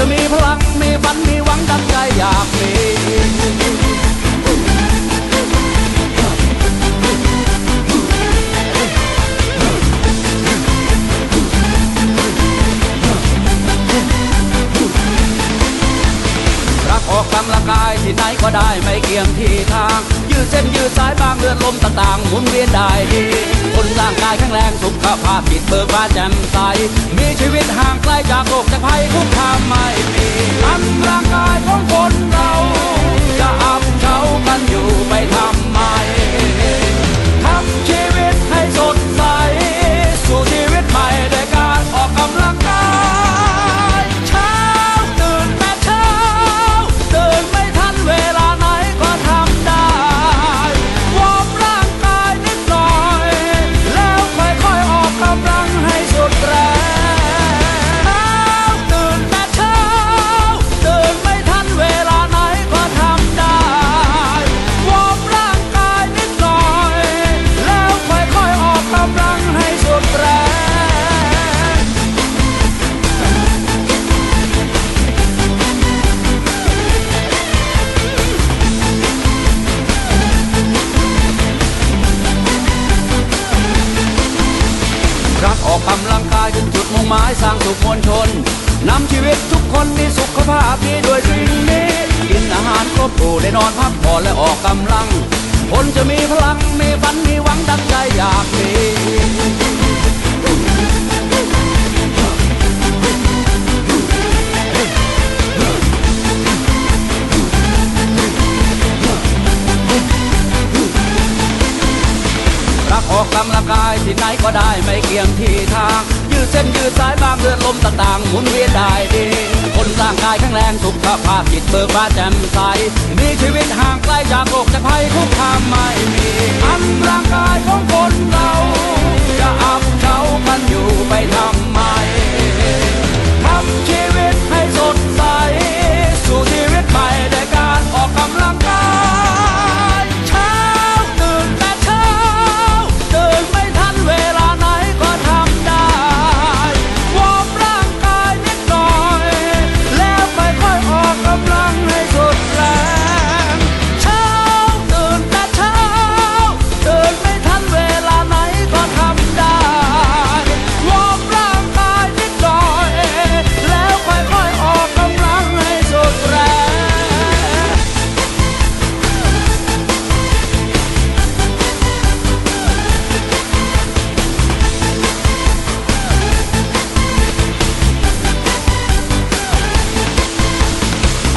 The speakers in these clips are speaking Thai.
จะมีพลังมีฝันมีหวังดังใจอยากมี ไหนก็ได้ไม่เกี่ยงที่ทาง ยืดเส้นยืดสายบางเลือดลมต่างๆหมุนเวียนได้ดีคนร่างกายแข็งแรงสุขภาพจิตเบิกบานแจ่มใส มีชีวิตห่างไกลจากโรคจากภัยคุกคามไม่มีกำลังกายของคนเรา จะอับเฉากันอยู่ไปทำ วลชนนำชีวิตทุกคนมีสุขภาพดีด้วยสิ่งนี้กินอาหารครบถูได้นอนพักผ่อนและออกกำลัง คนจะมีพลังมีฝันมีหวังดังใจอยากมีรักออกกำลังกายที่ไหนก็ได้ไม่เกี่ยงที เส้นยืดสายบางเลือดลมต่างๆหมุนเวียนได้ดีคนร่างกายแข็งแรงสุขภาพจิตเบิกบานแจ่มใสมีชีวิตห่างไกลจากโรคจากภัยคุกคามไม่มีอันร่างกายของคนเราจะอับเฉากันอยู่ไปทำไม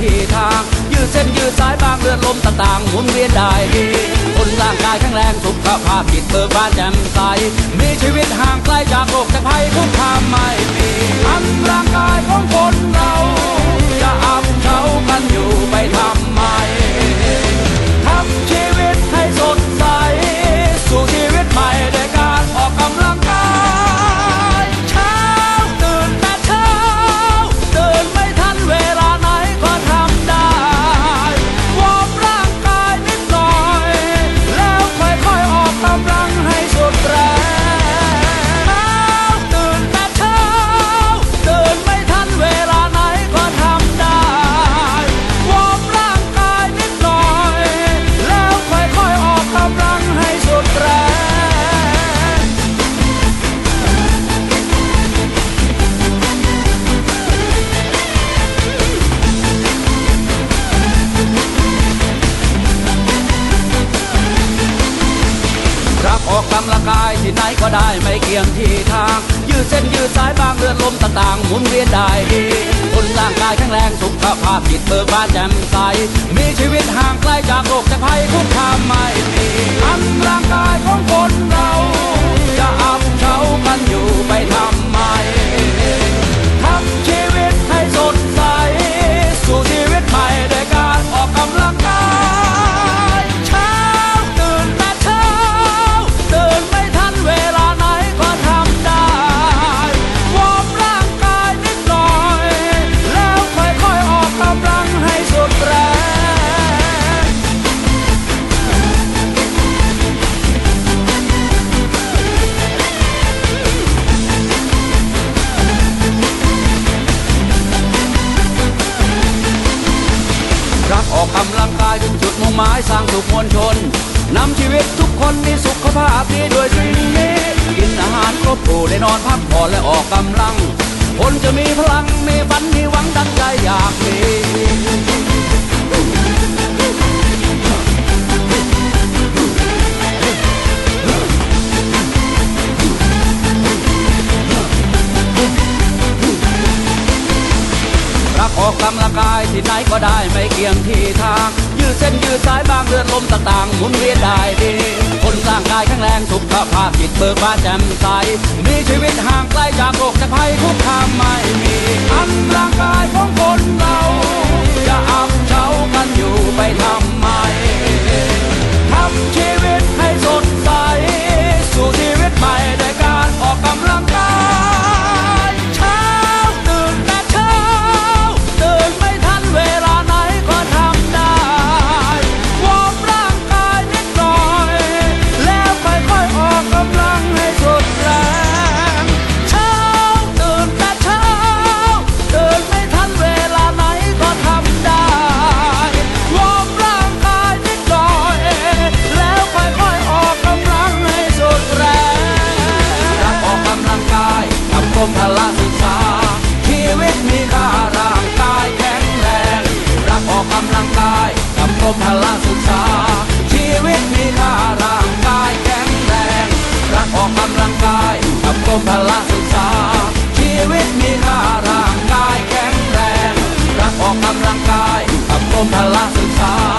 ที่ทาง ยืดเส้นยืดสายบางเลือดลมต่างๆหมุนเวียนได้ดีคนร่างกายแข็งแรงสุขภาพจิตเบิกบานแจ่มใส มีชีวิตห่างไกลจากโรคจากภัยทุกคามไม่มีกำลังกายของคนเราจะอับเฉากัน ก็ได้ไม่เกี่ยงที่ทาง ยืดเส้นยืดสายบางเลือดลมต่างๆ หมุนเวียนได้ดีคนร่างกายแข็งแรงสุขภาพจิตเบิกบานแจ่มใส มีชีวิตห่างไกลจากโรคจากภัยคุกคามไม่ายสร้างสุขมวลชนนำชีวิตทุกคนมีสุขภาพดีด้วยสิ่งนี้กินอาหารครบครูได้นอนพักผ่อนและออกกำลัง คนจะมีพลังมีฝันมีหวังดังใจอยากมีรักออกกำลังกายที่ไหนก็ได้ไม่เกี่ยงที่ทาง ดเส้นยืดสายบางเลือดลมต่างๆหมุนเวียนได้ดีคนร่างกายแข็งแรงสุขภาพจิตเบิกบานแจ่มใส มีชีวิตห่างไกลจากโรคจากภัยคุกคามไม่มีอันร่างกายของคนเรา รมพละศึกษา ชีวิตมีค่าร่างกายแข็งแรง รักออกกำลังกายอบรมพละศึกษา